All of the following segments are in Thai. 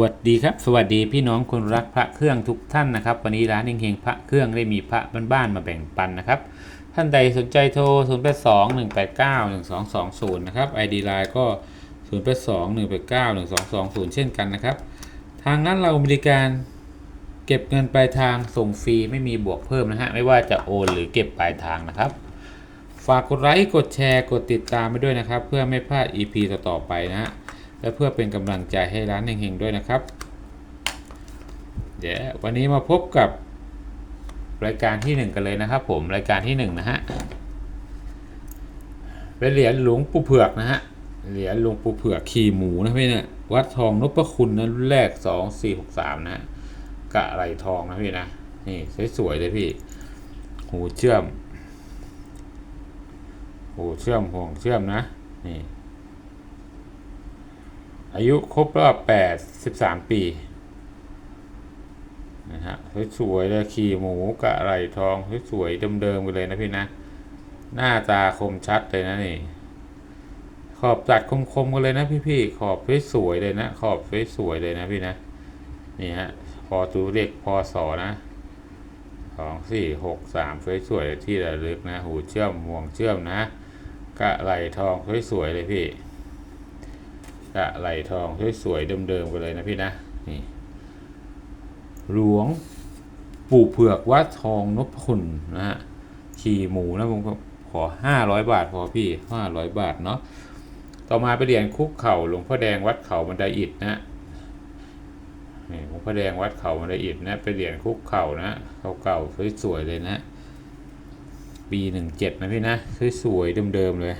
วัสดีครับ สวัสดีพี่น้องคนรักพระเครื่องทุกท่านนะครับ วันนี้ร้านเฮงๆพระเครื่องได้มีพระบ้านๆมาแบ่งปันนะครับ ท่านใดสนใจโทร 0 8 2 1 8 9 1 2 2 0 นะครับ ID Line ก็ 0 8 2 1 8 9 1 2 2 0 เช่นกันนะครับ ทางนั้นเราบริการเก็บเงินปลายทางส่งฟรีไม่มีบวกเพิ่มนะฮะ ไม่ว่าจะโอนหรือเก็บปลายทางนะครับ ฝากกดไลค์กดแชร์กดติดตามไปด้วยนะครับ เพื่อไม่พลาด EP ต่อๆไปนะฮะ และเพื่อเป็นกำลังใจให้ร้านเฮงๆด้วยนะครับ เดี๋ยววันนี้มาพบกับรายการที่หนึ่งกันเลยนะครับ ผมรายการที่หนึ่งนะฮะเป็นเหรียญหลวงปู่เผือกนะฮะเหรียญหลวงปู่เผือกขี่หมูนะพี่เนี่ยวัดทองนพคุณนะรุ่นแรกสองสี่หกสามนะฮะกะไรทองนะพี่นะนี่สวยๆเลยพี่ หูเชื่อม หูเชื่อมห่วงเชื่อมนะนี่ อายุครบรอบ8 13 ปีนะฮะสวยๆเลยขี่หมูกะไรทองสวยๆเดิมๆกันเลยนะพี่นะ หน้าตาคมชัดเลยนะนี่ ขอบตัดคมๆกันเลยนะพี่ๆขอบสวยๆเลยนะ ขอบสวยๆเลยนะพี่นะนี่ฮะพอตูเรียกพอสอนะสองสี่หกสามสวยๆที่ระลึกนะ หูเชื่อมห่วงเชื่อมนะกะไหลทองสวยๆเลยพี่ กะไหลทองสวยๆเดิมๆกันเลยนะพี่นะนี่หลวงปู่เผือกวัดทองนพคุณนะฮะขี่หมูนะผมขอห้าร้อยบาทพอพี่ห้าร้อยบาทเนาะต่อมาไปเหรียญคุกเข่าหลวงพ่อแดงวัดเขาบันไดอิฐนะนี่หลวงพ่อแดงวัดเขาบันไดอิฐนะไปเหรียญคุกเข่านะเก่าๆสวยๆเลยนะปีหนึ่งเจ็ดนะพี่นะสวยๆเดิมๆเลย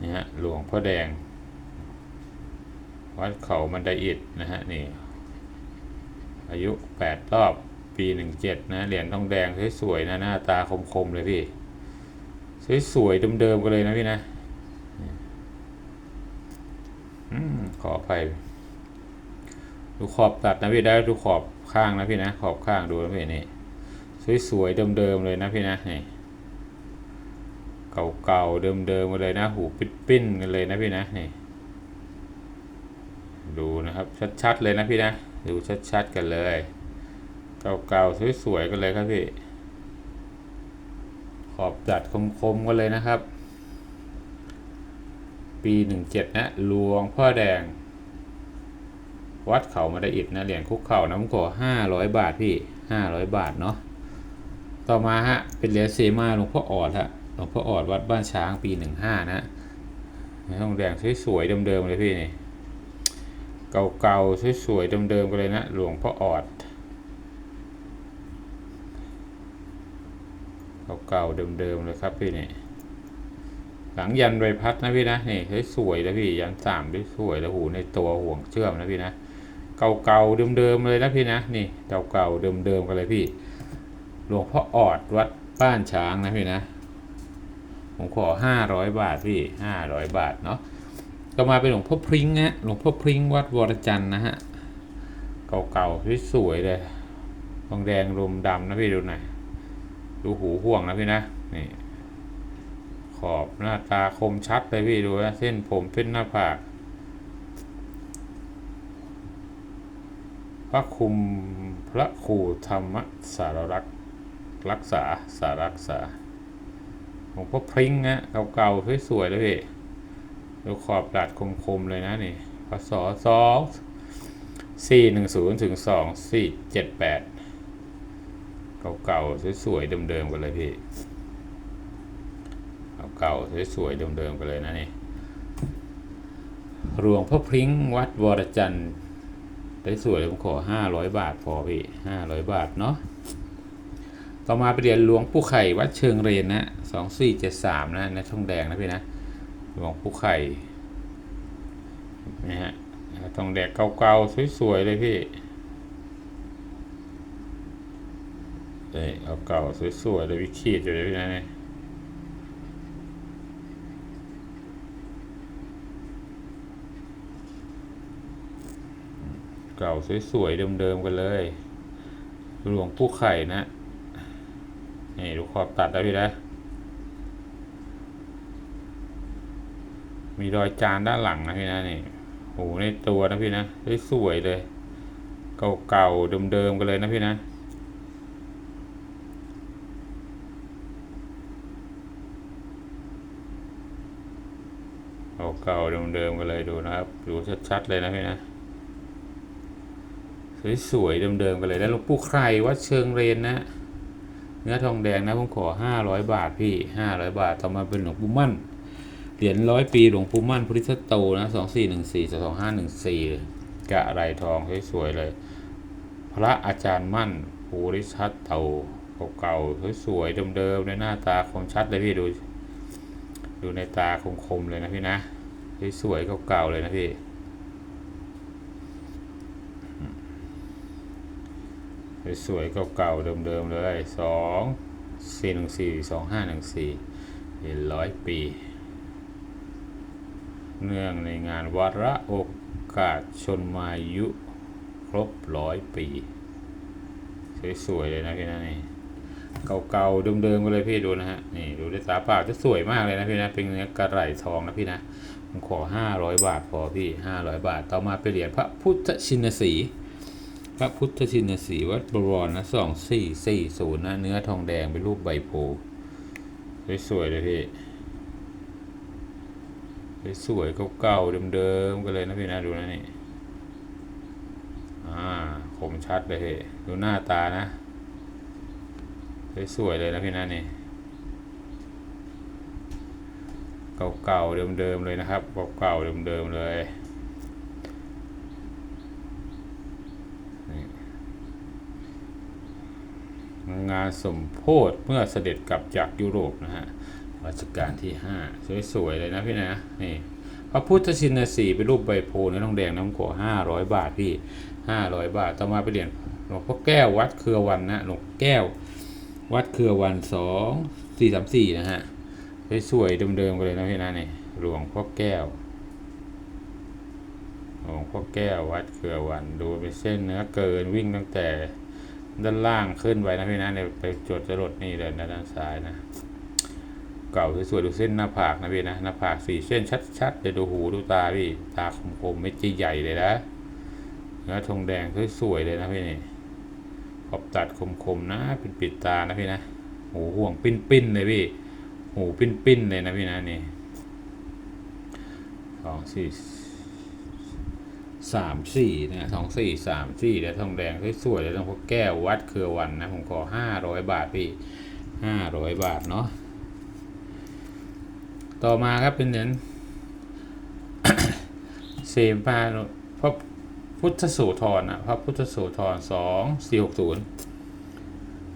นี่ฮะหลวงพ่อแดง วัดเขามันไดอิดนะฮะนี่อายุแปดรอบปีหนึ่งเจ็ดนะเหรียญทองแดงสวยๆนะหน้าตาคมๆเลยพี่ สวยๆเดิมๆกันเลยนะพี่นะอขออภัยดูขอบตัดนะพี่ได้ดูขอบข้างนะพี่นะขอบข้างดูนะพี่นี่สวยๆเดิมๆเลยนะพี่นะนี่เก่าๆเดิมๆกันเลยนะ หูปิ้นๆกันเลยนะพี่นะนี่ ดูนะครับชัดๆเลยนะพี่นะ ดูชัดๆกันเลยเก่าๆสวยๆกันเลยครับพี่ ขอบจัดคมๆกันเลยนะครับ ปีหนึ่งเจ็ดนะหลวงพ่อแดง วัดเขามาได้อิดนะเหรียญคุกเข่านะผมขอห้าร้อยบาทพี่ห้าร้อยบาทเนาะต่อมาฮะเป็นเหรียญเซมาหลวงพ่อออดฮะหลวงพ่อออดวัดบ้านช้างปีหนึ่งห้านะทองแดงสวยๆเดิมๆเลยพี่นี่ เก่าๆสวยๆเดิมๆกันเลยนะ หลวงพ่อออด เก่าๆเดิมๆเลยครับพี่นี่หลังยันใบพัดนะพี่นะนี่สวยๆแล้วพี่ยันสามด้วยสวยแล้วหูในตัวห่วงเชื่อมนะพี่นะเก่าๆเดิมๆเลยนะพี่นะนี่เก่าๆเดิมๆกันเลยพี่ หลวงพ่อออดวัดบ้านช้างนะพี่นะผมขอห้าร้อยบาทพี่ห้าร้อยบาทเนาะ ก็มาเป็นหลวงพ่อพริ้งนะหลวงพ่อพริ้งวัดวรจันทร์นะฮะ เก่าๆสวยๆเลยทองแดงรมดำนะพี่ดูหน่อยดูหูห่วงนะพี่นะนี่ขอบหน้าตาคมชัดเลยพี่ดูนะเส้นผมเส้นหน้าผากพระคุมพระครูธรรมสารรักรักษาสารักษาหลวงพ่อพริ้งนะเก่าๆสวยๆเลยพี่ ดูขอบดัดคมๆเลยนะนี่พศสองสี่หนึ่งศูนย์ถึงสองสี่เจ็ดแปดเก่าๆสวยๆเดิมๆกันเลยพี่เก่าๆสวยๆเดิมๆกันเลยนะนี่หลวงพ่อพริ้งวัดวรจันทร์ได้สวยผมขอห้าร้อยบาทพอพี่ห้าร้อยบาทเนาะต่อมาไปเรียนหลวงปู่ไข่วัดเชิงเรนนะสองสี่เจ็ดสามนะในทองแดงนะพี่นะหลวงปู่ไข่ นี่ฮะทองแดกเก่าๆสวยๆเลยพี่นี่เอาเก่าๆสวยๆเลยวิคีดอยู่เลยพี่นะเนี่ยเก่าสวยๆเดิมๆกันเลย หลวงปู่ไข่นะ นี่ดูขอบตัดแล้วพี่นะ มีรอยจานด้านหลังนะพี่นะนี่ โอ้โหในตัวนะพี่นะเฮ้ยสวยเลย เก่าๆเดิมๆกันเลยนะพี่นะเก่าๆเดิมๆกันเลยดูนะครับดูชัดๆเลยนะพี่นะสวยๆเดิมๆกันเลยแล้วหลวงปู่ใครวัดเชิงเรนนะเนื้อทองแดงนะผมขอห้าร้อยบาทพี่ห้าร้อยบาทต่อมาเป็นหลวงปู่มั่น เหรียญร้อยปีหลวงปู่มั่นพุทธโตนะสองสี่หนึ่งสี่สองห้าหนึ่งสี่กะไรทองสวยๆเลย พระอาจารย์มั่นภูริชัดเตาเก่าๆสวยๆเดิมๆในหน้าตาคมชัดเลยพี่ดู ดูในตาคมๆเลยนะพี่นะสวยๆเก่าๆเลยนะพี่สวยๆเก่าๆเดิมๆเลยสองสี่หนึ่งสี่สองห้าหนึ่งสี่เห็นร้อยปี เนื่องในงานวาระโอกาสชนมายุครบร้อยปี สวยๆเลยนะพี่นะนี่เก่าๆเดิมๆกันเลยพี่ดูนะฮะนี่ดูด้วยตาเปล่าจะสวยมากเลยนะพี่นะเป็นเนื้อกระไหลทองนะพี่นะผมขอห้าร้อยบาทพอพี่ห้าร้อยบาทต่อมาเป็นเหรียญพระพุทธชินสีพระพุทธชินสีวัดบวรนะสองสี่สี่ศูนย์นะเนื้อทองแดงเป็นรูปใบโพสวยๆเลยพี่ สวยๆเก่าๆเดิมๆกันเลยนะพี่นะดูนะนี่อ่าคมชัดเลยพี่ดูหน้าตานะสวยๆเลยนะพี่นะนี่เก่าๆเดิมๆเลยนะครับเก่าๆเดิมๆเลยงานสมโพธเมื่อเสด็จกลับจากยุโรปนะฮะ รัชกาลที่ 5 สวยๆเลยนะพี่นะนี่พระพุทธชินสีเป็นรูปใบโพธิ์เนื้อทองแดงน้ำโขห้าร้อยบาทพี่ห้าร้อยบาท ต่อมาไปเหรียญหลวงพ่อแก้ววัดเครือวันนะหลวงแก้ว วัดเครือวันสองสี่สามสี่นะฮะสวยๆเดิมๆกันเลยนะพี่นะนี่หลวงพ่อแก้วหลวงพ่อแก้ววัดเครือวันดูเป็นเส้นเนื้อเกินวิ่งตั้งแต่ด้านล่างขึ้นไปนะพี่นะเนี่ยไปจดจรดนี่เลยนะด้านซ้ายนะ เก่าสวยๆดูเส้นหน้าผากนะพี่นะหน้าผากสี่เส้นชัดๆเดี๋ยวดูหูดูตาพี่ตาคมๆไม่จีใหญ่เลยนะเนื้อทองแดงสวยๆเลยนะพี่นี่ขอบตัดคมๆนะเป็นปิดตานะพี่นะหูห่วงปิ้นๆเลยพี่หูปิ้นๆเลยนะพี่นะนี่สองสี่สามสี่นะสองสี่สามสี่แล้วทองแดงสวยๆแล้วต้องพวกแก้ววัดเครือวันนะผมขอห้าร้อยบาทพี่ห้าร้อยบาทเนาะ ต่อมาครับเป็นเหรียญเสมาพระพุทธโสธรนะพระพุทธโสธรสองสี่หกศูนย์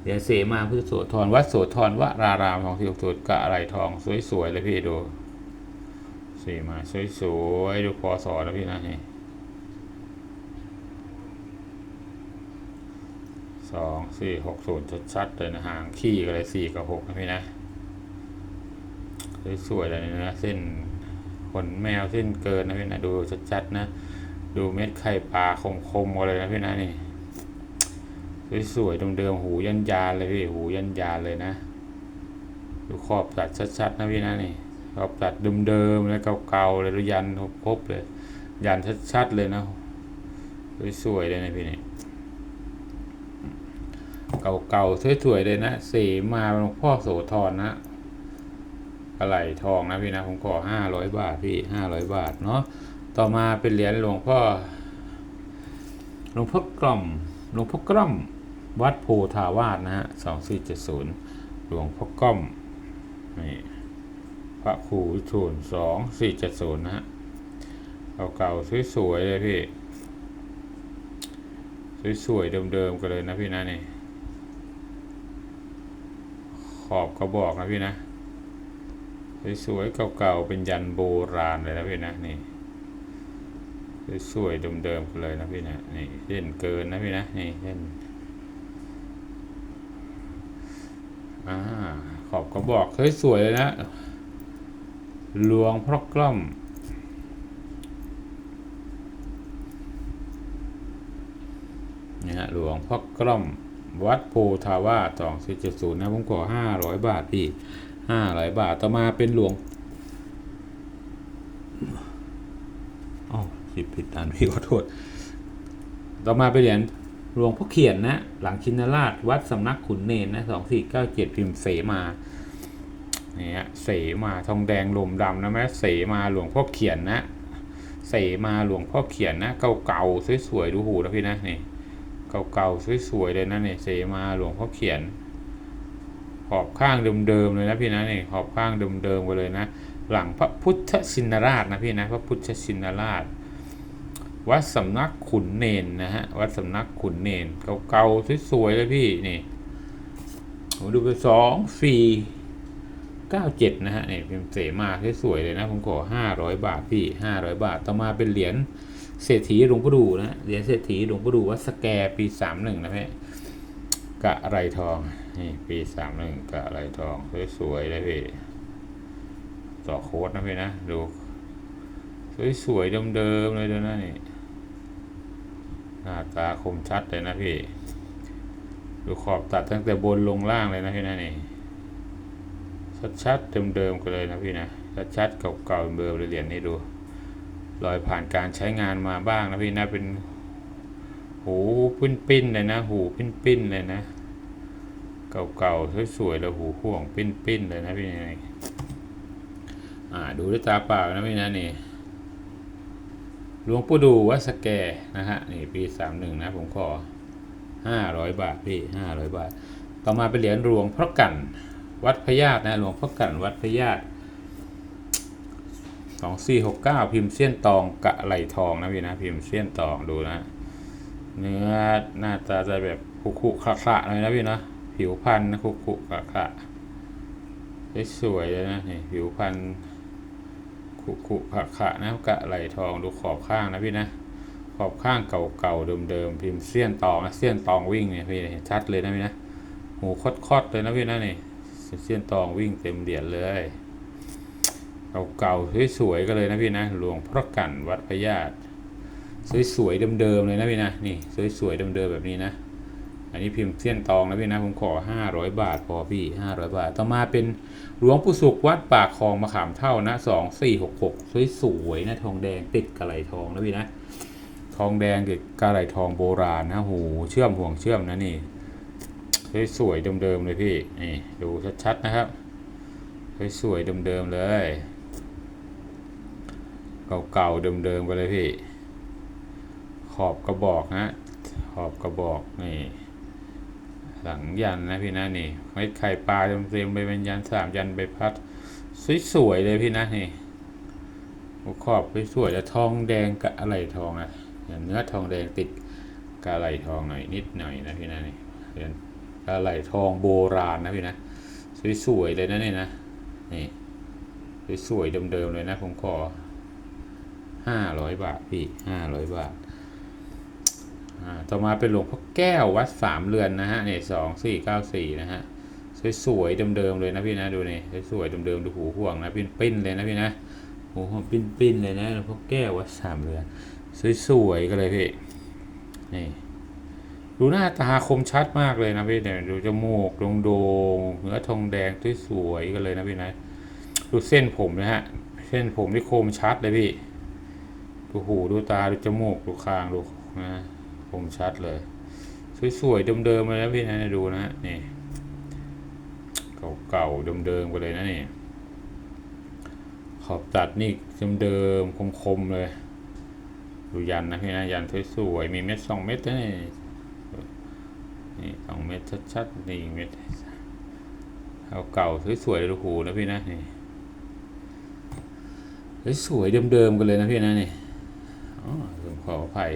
เหรียญเสมาพุทธโสธรวัดโสธรวรารามสองสี่หกศูนย์กะอะไรทอง สวยๆเลยพี่ดูเสมาสวยๆดูพอสอแล้วพี่นะนี่สองสี่หกศูนย์ชัดๆเลยนะห่างขี้กันเลยสี่กับหกนะพี่นะ สวยๆเลยนะ เส้นขนแมวเส้นเกินนะพี่นะดูชัดๆนะ ดูเม็ดไข่ปลาคมๆกันเลยนะพี่นะนี่สวยๆเดิมๆหูยันยานเลยพี่หูยันยานเลยนะ ดูขอบตัดชัดๆนะพี่นะนี่ขอบตัดเดิมๆเลยเก่าๆเลยดูยันครบเลย ยันชัดๆเลยนะสวยๆเลยนะพี่นี่เก่าๆสวยๆเลยนะเสมาหลวงพ่อโสธรนะ กระไหลทองนะพี่นะผมขอห้าร้อยบาทพี่ห้าร้อยบาทเนาะต่อมาเป็นเหรียญหลวงพ่อหลวงพ่อกล่อมหลวงพ่อกล่อมวัดโพธาวาสนะฮะสองสี่เจ็ดศูนย์หลวงพ่อกล่อมนี่พระครูวิทูลสองสี่เจ็ดศูนย์นะฮะเก่าๆสวยๆเลยพี่สวยๆเดิมๆกันเลยนะพี่นะนี่ขอบกระบอกนะพี่นะ สวยๆเก่าๆเป็นยันโบราณเลยนะพี่นะนี่สวยๆเดิมๆเลยนะพี่นะนี่เส้นเกินนะพี่นะนี่เส้นอ่าขอบกระบอกสวยเลยนะหลวงพ่อกล้อมนี่ฮะหลวงพ่อกล้อม วัดโพธาวาสองสี่เจ็ดศูนย์นะผมขอห้าร้อยบาทพี่ ห้าร้อยบาทต่อมาเป็นหลวงอ๋อผิดผิดอ่านพี่ขอโทษ ต่อมาไปนเหรียญหลวงพ่อเขียนนะ หลังชินราช วัดสำนักขุนเนนนะสองสี่เก้าเจ็ดพิมพ์เสมาเนี่ยเสมาทองแดงลมดำนะแม่เสมาหลวงพ่อเขียนนะ เสมาหลวงพ่อเขียนนะ เก่าๆสวยๆดูหูนะพี่นะนี่เก่าๆสวยๆเลยนะเนี่ยเสมาหลวงพ่อเขียน ขอบข้างเดิมๆเลยนะพี่นะนี่ขอบข้างเดิมๆกันเลยนะ หลังพระพุทธชินราชนะพี่นะพระพุทธชินราช วัดสำนักขุนเนนนะฮะวัดสำนักขุนเนนเก่าๆสวยๆเลยพี่นี่ผมดูไปสองสี่เก้าเจ็ดนะฮะนี่เป็นเสมาสวยๆเลยนะผมขอห้าร้อยบาทพี่ห้าร้อยบาทต่อมาเป็นเหรียญเศรษฐีหลวงปู่ดูนะเหรียญเศรษฐีหลวงปู่ดูวัดสแกปีสามหนึ่งนะพี่กะไรทอง นี่ปีสามหนึ่งกะไรทองสวยๆเลยพี่ต่อโค้ดนะพี่นะ ดู สวยๆเดิมๆเลยดูนะนี่หน้าตาคมชัดเลยนะพี่ ดูขอบตัดตั้งแต่บนลงล่างเลยนะพี่นะนี่ ชัดๆเดิมๆกันเลยนะพี่นะ ชัดๆเก่าๆเดิมๆเลยเหรียญนี่ดู รอยผ่านการใช้งานมาบ้างนะพี่นะเป็นหูปิ้นๆเลยนะ หูปิ้นๆเลยนะ เก่าๆสวยๆแล้วหูห่วงปิ้นๆเลยนะพี่นะอ่าดูด้วยตาเปล่านะพี่นะนี่หลวงปู่ดูวัดสแกนะฮะนี่ปีสามหนึ่งนะผมขอห้าร้อยบาทพี่ห้าร้อยบาท ต่อมาเป็นเหรียญหลวงพ่อกันวัดพญาตนะหลวงพ่อกันวัดพญาตสองสี่หกเก้าพิมพ์เสี้ยนตองกะไหลทองนะพี่นะพิมพ์เสี้ยนตองดูนะ เนื้อหน้าตาจะแบบคุกุขะขะๆเลยนะพี่นะ ผิวพันธุ์นะคุกุขะขะสวยๆเลยนะนี่ผิวพันธุ์ขุขุขะขะนะกะไหลทองดูขอบข้างนะพี่นะขอบข้างเก่าๆเดิมๆพิมพ์เสี้ยนตองนะเสี้ยนตองวิ่งเนี่ยพี่เห็นชัดเลยนะพี่นะหูคดๆเลยนะพี่นะนี่เสี้ยนตองวิ่งเต็มเหรียญเลยเก่าๆสวยๆก็เลยนะพี่นะหลวงพ่อกันวัดพญาตสวยๆเดิมๆเลยนะพี่นะนี่สวยๆเดิมๆแบบนี้นะ อันนี้พิมพ์เสี้ยนตองนะพี่นะผมขอ 500 บาทพอพี่ 500 บาท ต่อมาเป็นหลวงปู่สุขวัดปากคลองมะขามเท่านะ 2 4 6 6 สวยสวยนะทองแดงติดกระไหลทองนะพี่นะ ทองแดงกับกระไหลทองโบราณนะหูเชื่อมห่วงเชื่อมนะนี่สวยสวยๆเดิมๆเลยพี่นี่ดูชัดๆนะครับ สวยสวยๆเดิมๆเลย เก่าๆเดิมๆกันเลยพี่ ขอบกระบอกนะขอบกระบอกนี่ หลังยันนะพี่นะนี่ไม้ไข่ปลาเต็มๆไปเป็นยันสามยันใบพัดสวยๆเลยพี่นะนี่หัวขอบสวยๆแล้วทองแดงกับอะไรทองอะเนื้อทองแดงติดกะไหลทองหน่อยนิดหน่อยนะพี่นะนี่เป็นกะไหลทองโบราณนะพี่นะสวยๆเลยนะนี่นะนี่สวยๆเดิมๆเลยนะผมขอห้าร้อยบาทพี่ห้าร้อยบาท ต่อมาเป็นหลวงพ่อแก้ววัดสามเรือนนะฮะเนี่ยสองสี่เก้าสี่นะฮะสวยๆเดิมๆเลยนะพี่นะดูนี่สวยๆเดิมๆดูหูห่วงนะปิ้นๆเลยนะพี่นะหูห่วงปิ้นๆเลยนะหลวงพ่อแก้ววัดสามเรือนสวยๆก็เลยพี่นี่ดูหน้าตาคมชัดมากเลยนะพี่เนี่ยดูจมูกโด่งๆเนื้อทองแดงสวยๆกันเลยนะพี่นะดูเส้นผมนะฮะเส้นผมที่คมชัดเลยพี่ดูหูดูตาดูจมูกดูคางดูนะ คมชัดเลย สวยๆเดิมๆเลยนะพี่นะดูนะนี่เก่าๆเดิมๆไปเลยนะนี่ขอบตัดนี่เดิมๆคมๆเลย ดูยันนะพี่นะยันสวยๆมีเม็ดสองเม็ดนะนี่นี่สองเม็ดชัดๆนี่เม็ดเก่าๆสวยๆดูหูนะพี่นะนี่สวยๆเดิมๆกันเลยนะพี่นะนี่อ๋อผมขออภัย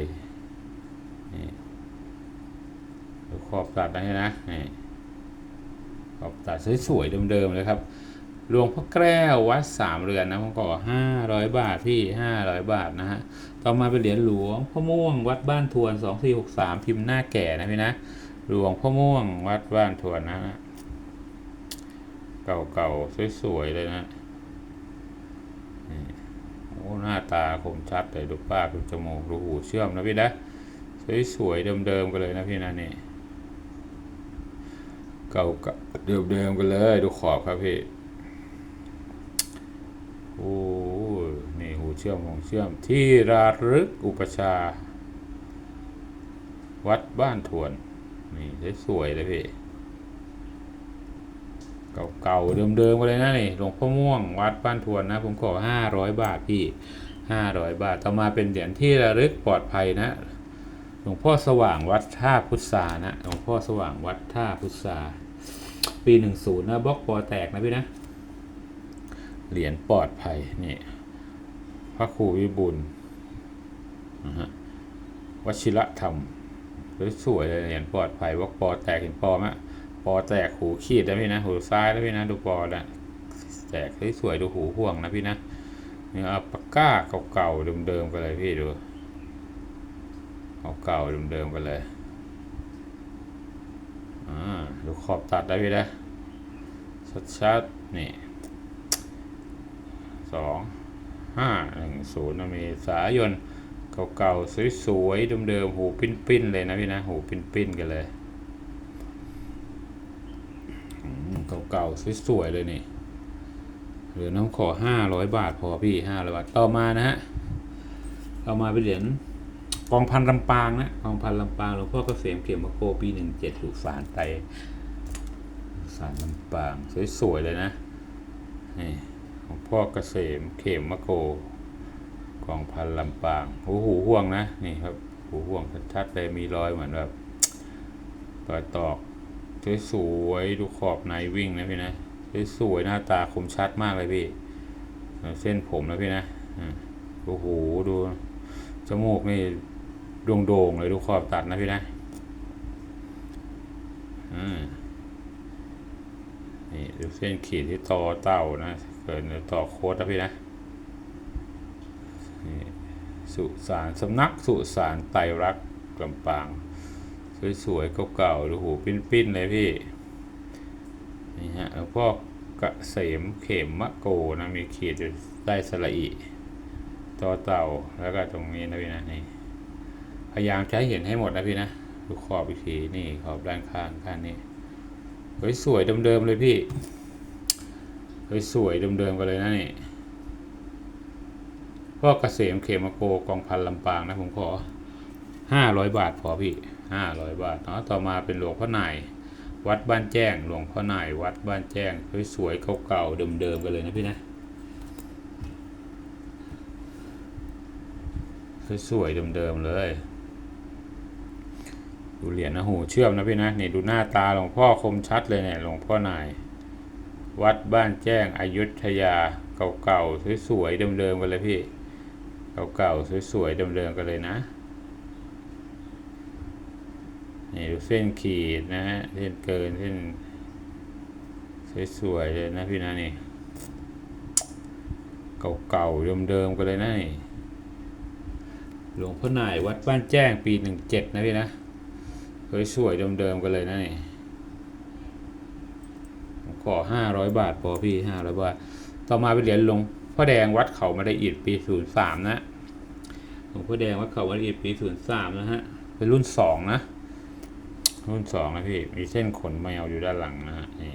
นี่ ดูขอบตัดนะนะนี่ขอบตัดสวยๆเดิมๆเลยครับหลวงพ่อแก้ววัดสามเรือนนะผมก็ห้าร้อยบาทพี่ห้าร้อยบาทนะฮะ ต่อมาเป็นเหรียญหลวงพ่อม่วงวัดบ้านทวนสองสี่หกสามพิมพ์หน้าแก่นะพี่นะ หลวงพ่อม่วงวัดบ้านทวนนะฮะ เก่าๆสวยๆเลยนะโอ้หน้าตาคมชัดเลยดูปากดูจมูกดูหูเชื่อมนะพี่นะ สวยๆเดิมๆกันเลยนะพี่นะนี่ เก่าเกับเดิมกันเลย ดูขอบครับพี่โอ้นี่หูเชื่อมหงเชื่อมที่ระลึกอุปชา วัดบ้านทวน นี่สวยเลยพี่เก่าๆเดิมๆกันเลยนะนี่หลวงพ่อม่วงวัดบ้านทวนนะ ผมขอห้าร้อยบาทพี่ห้าร้อยบาท ต่อมาเป็นเหรียญที่ระลึกปลอดภัยนะ หลวงพ่อสว่างวัดท่าพุทธานะ หลวงพ่อสว่างวัดท่าพุทธา ปีหนึ่งศูนย์นะบล็อกปอแตกนะพี่นะ เหรียญปลอดภัยนี่พระครูวิบุลนะฮะวชิระธรรมสวยเลยเหรียญปลอดภัยบล็อกปอแตกเห็นปอไหมปอแตกหูขีดนะพี่นะ หูซ้ายนะพี่นะดูปอนะแตกสวยๆดูหูห่วงนะพี่นะนี่อาปก้าเก่าๆเดิมๆกันเลยพี่ดูเก่าๆเดิมๆกันเลย ดูขอบตัดได้พี่นะชัดๆ นี่สองห้าหนึ่งศูนย์มีสายนเก่าๆ สวยๆ เดิมๆ หูปิ้นๆ เลยนะพี่นะ หูปิ้นๆ กันเลย เก่าๆ สวยๆ เลยนี่เหลือน้องขอห้าร้อยบาทพอพี่ห้าร้อยบาท ต่อมานะฮะ ต่อมาเป็นเหรียญกองพันลำปางนะกองพันลำปางหลวงพ่อเกษมเขียมมะโกปีหนึ่งเจ็ดสุสานไต สารลำปาง สวย ๆ เลยนะ นี่ของพ่อเกษมเขมมะโกกองพันลำปางหูหูห่วงนะ นี่ครับ หูห่วงชัดๆเลยมีรอยเหมือนแบบรอยตอกสวยๆดูขอบในวิ่งนะพี่นะสวยๆหน้าตาคมชัดมากเลยพี่เส้นผมนะพี่นะโอ้โหดูจมูกนี่โด่งๆเลยดูขอบตัดนะพี่นะอืม นี่ดู เส้นขีดที่ต่อเต่านะเกิดต่อโค้ดนะพี่นะสุสานสำนักสุสานไตรักษ์ลำปาง สวยๆเก่าๆดูหูปิ้นๆเลยพี่นี่ฮะแล้วพ่อกระเสมเข็มมะโกนะมีขีดอยู่ได้สระอีต่อเต่าแล้วก็ตรงนี้นะพี่นะนี่พยายามใช้เห็นให้หมดนะพี่นะดูขอบอีกทีนี่ขอบด้านข้างข้างนี้เฮ้ยสวยเดิมๆเลยพี่ สวยเดิมๆกันเลยนะนี่พ่อเกษมเขมโกกองพันลำปางนะผมขอห้าร้อยบาทพอพี่ห้าร้อยบาทเนาะต่อมาเป็นหลวงพ่อนายวัดบ้านแจ้งหลวงพ่อนายวัดบ้านแจ้งสวยเก่าๆเดิมๆกันเลยนะพี่นะสวยเดิมๆเลย ดูเหรียญนะหูเชื่อมนะพี่นะนี่ดูหน้าตาหลวงพ่อคมชัดเลยเนี่ยหลวงพ่อนาย วัดบ้านแจ้งอายุทยาเก่าๆสวยๆเดิมๆกันเลยพี่ เก่าๆสวยๆเดิมๆกันเลยนะนี่ดูเส้นขีดนะฮะเส้นเกินเส้นสวยๆเลยนะพี่นะนี่เก่าๆเดิมๆกันเลยนะนี่หลวงพ่อหน่ายวัดบ้านแจ้งปีหนึ่งเจ็ดนะพี่นะสวยๆเดิมๆกันเลยนะนี่ ขอห้าร้อยบาทพอพี่ห้าร้อยบาท ต่อมาเป็นเหรียญหลวงพ่อแดงวัดเขามาได้อิดปีศูนย์สามนะหลวงพ่อแดงวัดเขามาได้อิดปีศูนย์สามนะฮะ เป็นรุ่นสองนะ รุ่นสองนะพี่ มีเส้นขนแมวอยู่ด้านหลังนะฮะ นี่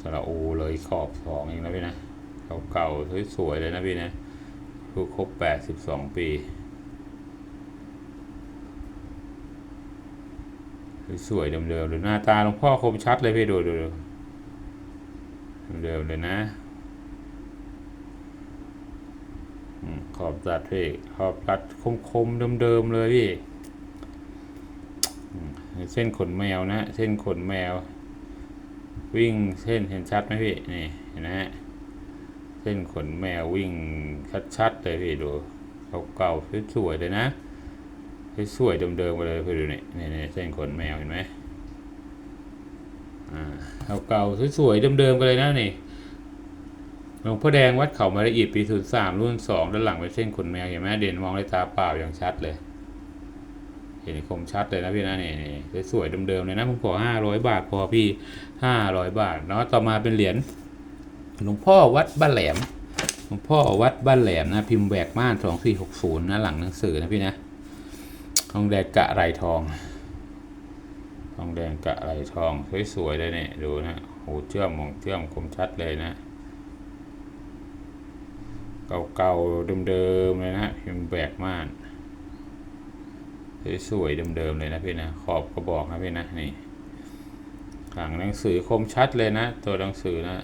สระอูเลยขอบสองเองนะพี่นะ เก่าๆ สวยๆ เลยนะพี่นะคือครบแปดสิบสองปีสวยเดิมๆดูหน้าตาหลวงพ่อคมชัดเลยพี่ดูดูดู เดิมเลยนะขอบตัดพี่ขอบตัดคมๆเดิมๆเลยพี่เส้นขนแมวนะ เส้นขนแมว วิ่งเส้นเห็นชัดไหมพี่นี่เห็นไหมฮะเส้นขนแมววิ่งชัดๆเลยพี่ดูเก่าๆสวยๆเลยนะสวยๆเดิมๆไปเลยพี่ดูนี่นี่เส้นขนแมวเห็นไหม เก่าๆสวยๆเดิมๆกันเลยนะนี่หลวงพ่อแดงวัดเขามาละเอียดปีศูนย์สามรุ่นสองด้านหลังเป็นเส้นขนแมวเห็นไหมเด่นมองด้วยตาเปล่าอย่างชัดเลย เห็นคมชัดเลยนะพี่นะนี่นี่สวยๆเดิมๆเลยนะผมขอห้าร้อยบาทพอพี่ห้าร้อยบาทเนาะต่อมาเป็นเหรียญหลวงพ่อวัดบ้านแหลมหลวงพ่อวัดบ้านแหลมนะพิมพ์แบกม่านสองสี่หกศูนย์นะหลังหนังสือนะพี่นะทองแดงกะไรทอง ทองแดงกะไรทองสวยๆเลยเนี่ยดูนะหูเชื่อมมองเชื่อมคมชัดเลยนะ เก่าๆเดิมๆเลยนะพิมพ์แบกม่านสวยๆเดิมๆเลยนะพี่นะขอบกระบอกนะพี่นะนี่ขังหนังสือคมชัดเลยนะ ตัวหนังสือนะ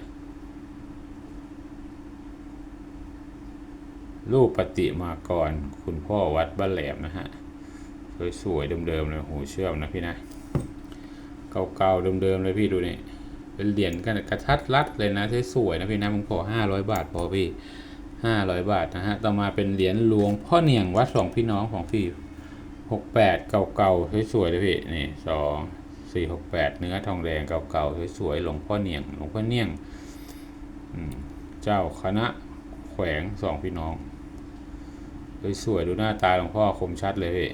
รูปปฏิมากรคุณพ่อวัดบ้านแหลมนะฮะสวยๆเดิมๆเลยหูเชื่อมนะพี่นะ เก่าๆเดิมๆเลยพี่ดูนี่เป็นเหรียญกันกระทัดรัดเลยนะสวยๆนะพี่นะผมขอห้าร้อยบาทพอพี่ห้าร้อยบาทนะฮะต่อมาเป็นเหรียญหลวงพ่อเนียงวัดสองพี่น้องของพี่หกแปดเก่าๆสวยๆเลยพี่นี่สองสี่หกแปดเนื้อทองแดงเก่าๆสวยๆหลวงพ่อเนียงหลวงพ่อเนียงเจ้าคณะแขวงสองพี่น้องสวยๆดูหน้าตาหลวงพ่อคมชัดเลยพี่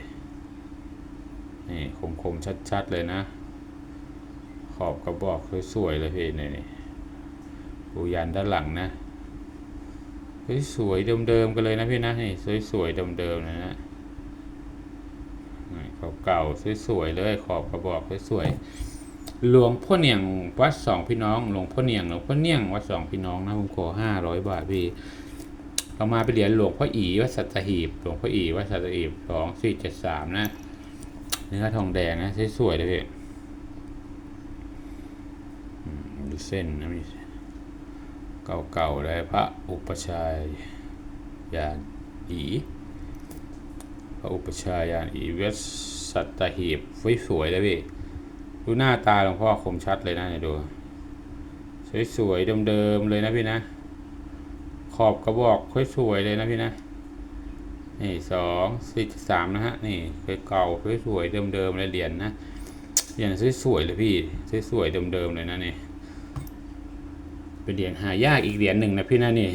นี่คมคมๆชัดๆเลยนะ อบกระบอกสวยๆเลยพี่นี่นี่ปูยันด้านหลังนะสวยๆเดิมๆกันเลยนะพี่นะนี่สวยๆเดิมๆนะนะนี่เก่าๆสวยๆเลยขอบกระบอกสวยๆหลวงพ่อเนียงวัดสองพี่น้องหลวงพ่อเนียงหลวงพ่อเนียงวัดสองพี่น้องนะผมขอห้าร้อยบาทพี่เรามาไปเหรียญหลวงพ่ออีวัดสัตหีบหลวงพ่ออีวัดสัตหีบสองสี่เจ็ดสามนะเนื้อทองแดงนะสวยๆเลยพี่อืมดู เส้นนะมีเก่าๆเลยพระอุปชายยานอีพระอุปชายยานอีเวัดสัตหีบสวยๆเลยพี่ดูหน้าตาหลวงพ่อคมชัดเลยนะเนี่ยดู สวยๆเดิมๆเลยนะพี่นะ ขอบกระบอกค่อยสวยเลยนะพี่นะนี่สองสี่สามนะฮะนี่เคยเก่าค่อยสวยเดิมๆเลยเหรียญนะเหรียญสวยๆเลยพี่สวยๆเดิมๆเลยนะนี่ เป็นเหรียญหายากอีกเหรียญหนึ่งนะพี่นะนี่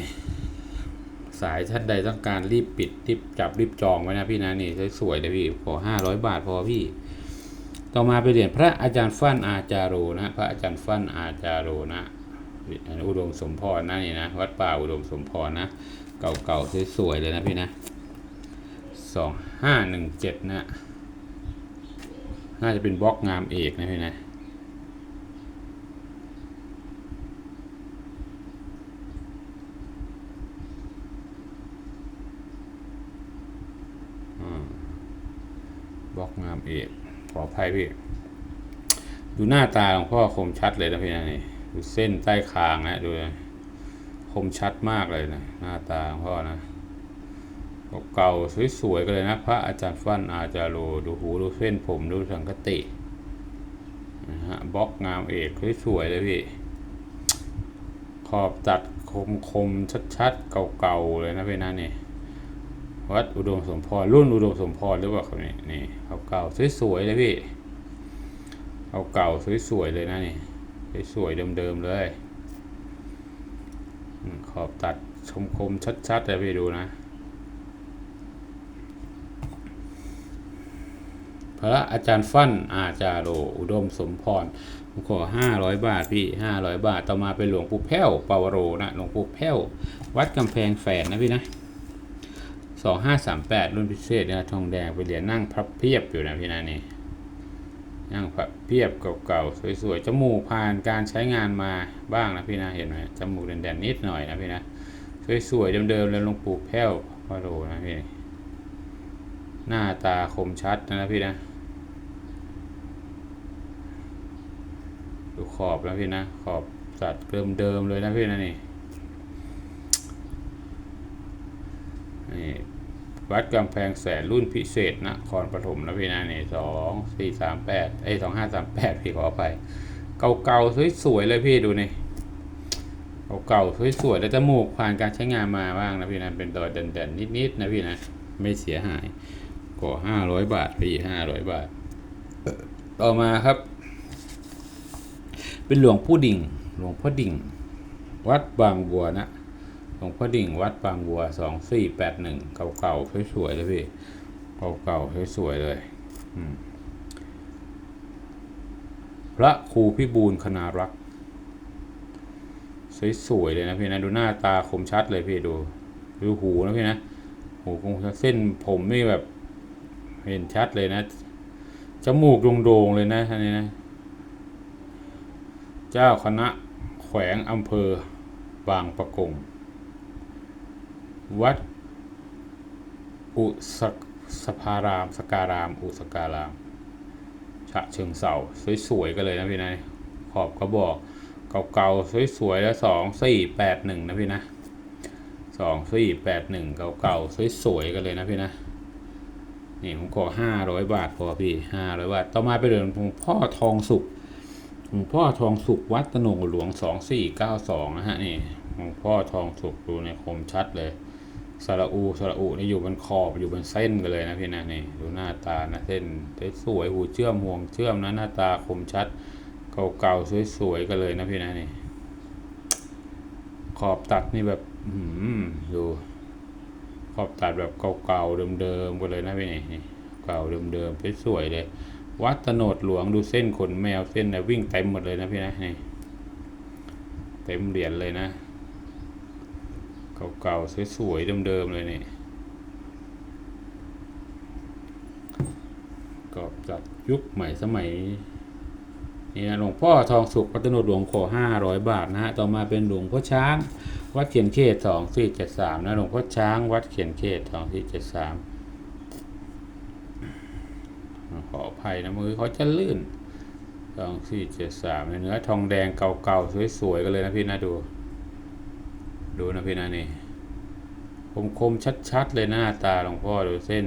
สายท่านใดต้องการรีบปิดรีบจับรีบจองไว้นะพี่นะนี่สวยๆเลยพี่ขอห้าร้อยบาทพอพี่ ต่อมาเป็นเหรียญพระอาจารย์ฟั่นอาจาโรนะพระอาจารย์ฟั่นอาจาโรนะอุดมสมพรนะนี่นะวัดป่าอุดมสมพรนะเก่าๆสวยๆเลยนะพี่นะสองห้าหนึ่งเจ็ดนะน่าจะเป็นบล็อกงามเอกนะพี่นะ บล็อกงามเอกขออภัยพี่ ดูหน้าตาของพ่อคมชัดเลยนะพี่นะนี่ดูเส้นใต้คางนะดูนะคมชัดมากเลยนะหน้าตาของพ่อนะเก่าสวยๆกันเลยนะ พระอาจารย์ฟั่นอาจารย์โลดูหูดูเส้นผมดูสังกตินะฮะบล็อกงามเอกสวยๆเลยพี่ ขอบตัดคมๆชัดๆเก่าๆเลยนะพี่นะนี่ วัดอุดมสมพรรุ่นอุดมสมพรหรือเปล่าครับนี่นี่เก่าๆสวยๆเลยพี่เอาเก่าสวยๆเลยนะนี่สวยๆเดิมๆเลยขอบตัดชมคมชัดๆเลยไปดูนะพระอาจารย์ฟั่นอาจารโรอุดมสมพรผมขอห้าร้อยบาทพี่ห้าร้อยบาท ต่อมาเป็นหลวงปู่แพ้วปาวโรนะหลวงปู่แพ้ววัดกำแพงแฝดนะพี่นะ สองห้าสามแปดรุ่นพิเศษนะทองแดงไปเหรียญนั่งพับเพียบอยู่นะพี่นะนี่ย่งผัดเพียบเก่าๆสวยๆจมูกผ่านการใช้งานมาบ้างนะพี่นะเห็นไหมจมูกแดนๆนิดหน่อยนะพี่นะสวยๆเดิมๆเลยลงปู่แพ้วพระโรนะพี่หน้าตาคมชัดนะพี่นะดูขอบนะพี่นะขอบสัดเดิมๆเลยนะพี่นะนี่ นี่วัดกำแพงแสนรุ่นพิเศษนะครปฐมนะพี่นะนี่สองสี่สามแปดเอ้สองห้าสามแปดพี่ขอไป เก่าๆสวยๆเลยพี่ดูนี่เก่าๆสวยๆแล้วจมูกผ่านการใช้งานมาบ้างนะพี่นะเป็นตัวเด่นๆนิดๆนะพี่นะไม่เสียหายก็ห้าร้อยบาทพี่ห้าร้อยบาท ต่อมาครับ เป็นหลวงผู้ดิ่งหลวงพ่อดิ่ง วัดบางบัวนะ หลวงพ่อดิ่งวัดบางบัวสองสี่แปดหนึ่งเก่าๆสวยๆเลยพี่เก่าๆสวยๆเลยพระครูพิบูลคณารักษ์สวยๆเลยนะพี่นะดูหน้าตาคมชัดเลยพี่ดูดูหูนะพี่นะหูคงเส้นผมนี่แบบ เห็นชัดเลยนะจมูกโด่งๆเลยนะท่านนี้นะ เจ้าคณะแขวงอำเภอบางปะกง วัด อุสสภาราม สการาม อุสการาม ฉะเชิงเสาสวยๆกันเลยนะพี่นะขอบกระบอกเก่าๆสวยๆแล้วสองสี่แปดหนึ่งนะพี่นะสองสี่แปดหนึ่งเก่าๆสวยๆกันเลยนะพี่นะนี่ผมขอห้าร้อยบาทพอพี่ห้าร้อยบาท ต่อมาไปเดินหลวงพ่อทองสุขหลวงพ่อทองสุขวัดตโนงหลวงสองสี่เก้าสองนะฮะนี่หลวงพ่อทองสุขดูในคมชัดเลย สระอูสระอูนี่อยู่บนขอบอยู่บนเส้นกันเลยนะพี่นะนี่ดูหน้าตานะเส้นสวยหูเชื่อมห่วงเชื่อมนะหน้าตาคมชัดเก่าๆสวยๆกันเลยนะพี่นะนี่ ขอบตัดนี่แบบหือดูขอบตัดแบบเก่าๆเดิมๆกันเลยนะพี่นี่นี่เก่าเดิมๆสวยๆเลย วัดตโนดหลวงดูเส้นขนแมวเส้นนะวิ่งเต็มหมดเลยนะพี่นะนี่เต็มเหรียญเลยนะ เก่าๆ สวยๆ เดิมๆ เลยนี่กอบจัดยุคใหม่สมัยนี่นะหลวงพ่อทองสุขวัดตะโนหลวงขอห้าร้อยบาทนะฮะ ต่อมาเป็นหลวงพ่อช้าง วัดเขียนเขตสองสี่เจ็ดสามนะหลวงพ่อช้างวัดเขียนเขตสองสี่เจ็ดสามขออภัยนะมือเขาจะลื่นสองสี่เจ็ดสามเนื้อทองแดงเก่าๆ สวยๆ กันเลยนะพี่นะดู ดูนะพี่นะนี่คมคมๆชัดๆเลยหน้าตาหลวงพ่อดูเส้น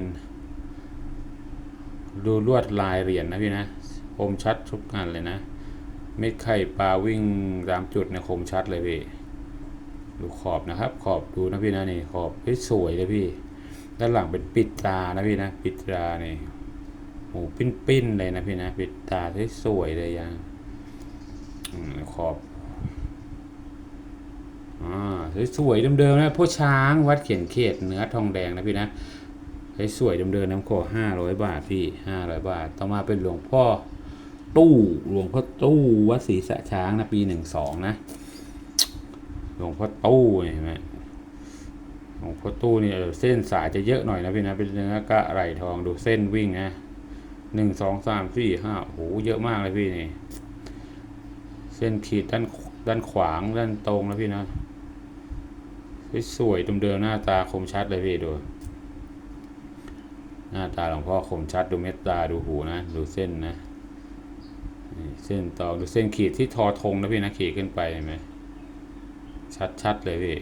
ดูลวดลายเหรียญนะพี่นะคมชัดทุกงานเลยนะ เม็ดไข่ปลาวิ่งตามจุดเนี่ยคมชัดเลยพี่ดูขอบนะครับ ขอบดูนะพี่นะนี่ขอบเฮ้ยสวยเลยพี่ ด้านหลังเป็นปิดตานะพี่นะปิดตานี่โอ้ปิ้นๆเลยนะพี่นะปิดตาที่สวยเลยยังขอบ สวยๆเดิมๆนะพ่อช้างวัดเขียนเขตเนื้อทองแดงนะพี่นะสวยๆเดิมๆน้ำขอห้าร้อยบาทพี่ห้าร้อยบาท ต่อมาเป็นหลวงพ่อตู้หลวงพ่อตู้วัดศรีสะช้างนะปีหนึ่งสองนะหลวงพ่อตู้เนี่ยเห็นไหมหลวงพ่อตู้นี่เออเส้นสายจะเยอะหน่อยนะพี่นะเป็นเนื้อกระไหลทองดูเส้นวิ่งนะหนึ่งสองสามสี่ห้าโอ้โหเยอะมากเลยพี่นี่ เส้นขีดด้านด้านขวางด้านตรงนะพี่นะ สวยๆเดิมๆหน้าตาคมชัดเลยพี่ดู หน้าตาหลวงพ่อคมชัดดูเม็ดตาดูหูนะ ดูเส้นนะเส้นตอดูเส้นขีดที่ทอธงนะพี่นะขีดขึ้นไปเห็นไหมชัดๆเลยพี่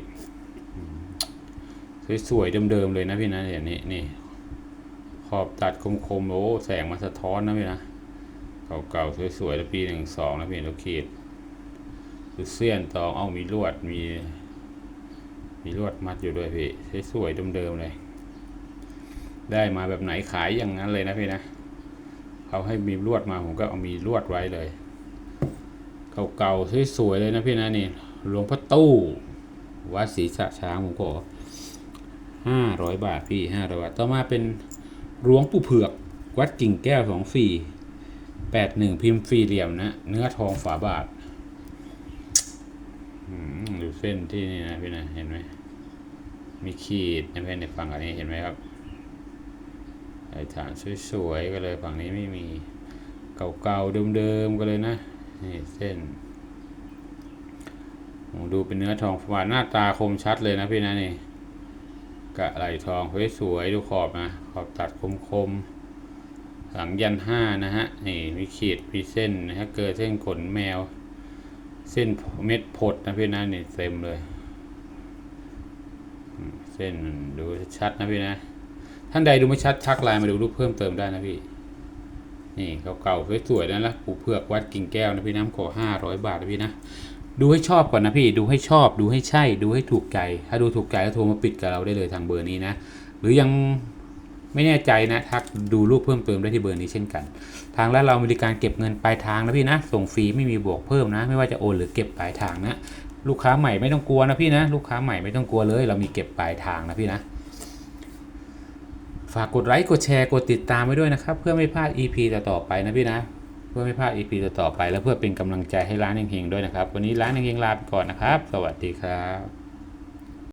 อืมสวยๆเดิมๆเลยนะพี่นะอย่างนี้นี่ขอบตัดคมๆโอ้แสงมาสะท้อนนะพี่นะเก่าๆสวยๆแล้วปีหนึ่งสองนะพี่เราขีดดูเส้นตอกเอ้ามีลวดมี มีลวดมัดอยู่ด้วยพี่สวยๆเดิมๆเลย ได้มาแบบไหนขายอย่างนั้นเลยนะพี่นะเขาให้มีลวดมาผมก็เอามีลวดไว้เลยเก่าๆสวยๆเลยนะพี่นะนี่หลวงพ่อตู้วัดศรีสะช้างผมขอห้าร้อยบาทพี่ห้าร้อยบาทต่อมาเป็นหลวงปู่เผือกวัดกิ่งแก้วสองสี่แปดหนึ่งพิมพ์สี่เหลี่ยมนะ เนื้อทองฝาบาท ดูเส้นที่นี่นะพี่นะเห็นไหมมีขีดนะพี่ในฝั่งอันนี้เห็นไหมครับไอ้ฐานสวยๆก็เลยฝั่งนี้ไม่มีเก่าๆเดิมๆก็เลยนะนี่เส้นดูเป็นเนื้อทองฝาหน้าตาคมชัดเลยนะพี่นะนี่กะไหลทองสวยๆดูขอบนะขอบตัดคมๆหลังยันห้านะฮะนี่มีขีดมีเส้นนะฮะเกิดเส้นขนแมว เส้นเม็ดผดนะพี่นะนี่เต็มเลยเส้นดูชัดนะพี่นะ ท่านใดดูไม่ชัดชักลน์มาดูรูปเพิ่มเติมได้นะพี่นี่เก่าๆสวยๆนั่นละปูเผือกวัดกิ่งแก้วนะพี่น้ำขอห้าร้อยบาทนะพี่นะดูให้ชอบก่อนนะพี่ดูให้ชอบ ดูให้ใช่ ดูให้ถูกใจ ถ้าดูถูกใจก็โทรมาปิดกับเราได้เลยทางเบอร์นี้นะ หรือยัง ไม่แน่ใจนะทักดูรูปเพิ่มเติมได้ที่เบอร์นี้เช่นกัน ทางร้านเราบริการเก็บเงินปลายทางนะพี่นะ ส่งฟรีไม่มีบวกเพิ่มนะ ไม่ว่าจะโอนหรือเก็บปลายทางนะ ลูกค้าใหม่ไม่ต้องกลัวนะพี่นะ ลูกค้าใหม่ไม่ต้องกลัวเลย เรามีเก็บปลายทางนะพี่นะ ฝากกดไลค์กดแชร์กดติดตามไว้ด้วยนะครับ เพื่อไม่พลาด EP ต่อๆไปนะพี่นะ เพื่อไม่พลาด EP ต่อๆไป และเพื่อเป็นกำลังใจให้ร้านเฮงๆด้วยนะครับ วันนี้ร้านเฮงๆลาไปก่อนนะครับ สวัสดีครับ